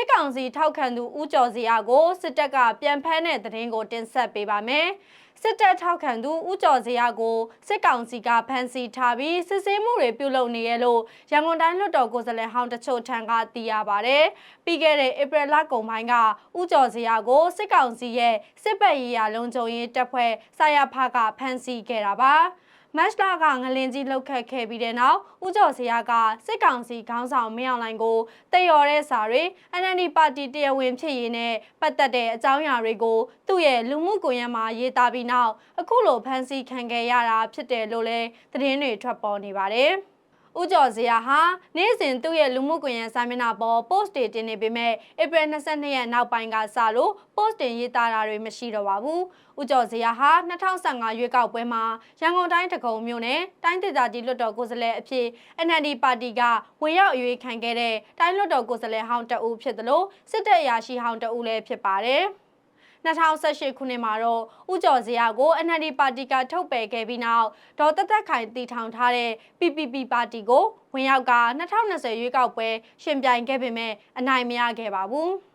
စစ်ကောင်စီထောက်ခံသူဦးကျော်စရာကိုစစ်တပ်ကပြန်ဖမ်းတဲ့သတင်းကိုတင်ဆက်ပေးပါမယ်။စစ်တပ်ထောက်ခံသူဦးကျော်စရာကိုစစ်ကောင်စီကဖမ်းဆီးထားပြီးစစ်ဆေးမှုတွေပြုလုပ်နေရလို့ရန်ကုန်တိုင်းလွှတ်တော်ကိုယ်စားလှယ်ဟောင်းတချို့ထံကသိရပါဗျ။ပြီးခဲ့တဲ့ဧပြီလကုန်ပိုင်းကဦးကျော်စရာကိုစစ်ကောင်စီရဲ့စစ်ပတ်ရေးရာလုံခြုံရေးတပ်ဖွဲ့ဆရာဖကဖမ်းဆီးခဲ့တာပါ။ မတ်လကငလင်ကြီးလှုပ်ခတ်ခဲ့ပြီးတဲ့နောက်ဦးကျော်စရာကစစ်ကောင်စီခေါင်းဆောင်မင်းအောင်လှိုင်ကိုတည်ရော်တဲ့စာတွေ NLD ပါတီတရားဝင်ဖြစ်ရေးနဲ့ပတ်သက်တဲ့အကြောင်းအရာတွေကိုသူ့ရဲ့လူမှုကွန်ရက်မှာရေးသားပြီးနောက်အခုလိုဖန်ဆီးခံခဲ့ရတာဖြစ်တယ်လို့လည်းသတင်းတွေထွက်ပေါ်နေပါတယ်။ ဦးကျော်စရာဟာနေ့စဉ်သူ့ရဲ့လူမှုကွန်ရက်စာမျက်နှာပေါ် post တွေတင်နေပေမဲ့ဧပြီ22ရက်နောက်ပိုင်းကစလို့ post တင်ရေးသားတာတွေမရှိတော့ပါဘူး။ဦးကျော်စရာဟာ2015ရွေးကောက်ပွဲမှာရန်ကုန်တိုင်းတကုံမြို့နယ်တိုင်းဒေသကြီးလွှတ်တော်ကိုယ်စားလှယ်အဖြစ် NLD ပါတီကဝင်ရောက်အရွေးခံခဲ့တဲ့တိုင်းလွှတ်တော်ကိုယ်စားလှယ်ဟောင်းတအူးဖြစ်သလိုစစ်တပ်အရာရှိဟောင်းတအူးလည်းဖြစ်ပါတယ်။ 2018ခုနှစ်မှာတော့ဦးကျော်စရာကို NLD ပါတီကထုတ်ပယ်ခဲ့ပြီးနောက်ဒေါ်သက်သက်ခိုင်တည်ထောင်ထားတဲ့ PPP ပါတီကိုဝင်ရောက်က2020ရွေးကောက်ပွဲရှင်ပြိုင်ခဲ့ပေမဲ့အနိုင်မရခဲ့ပါဘူး။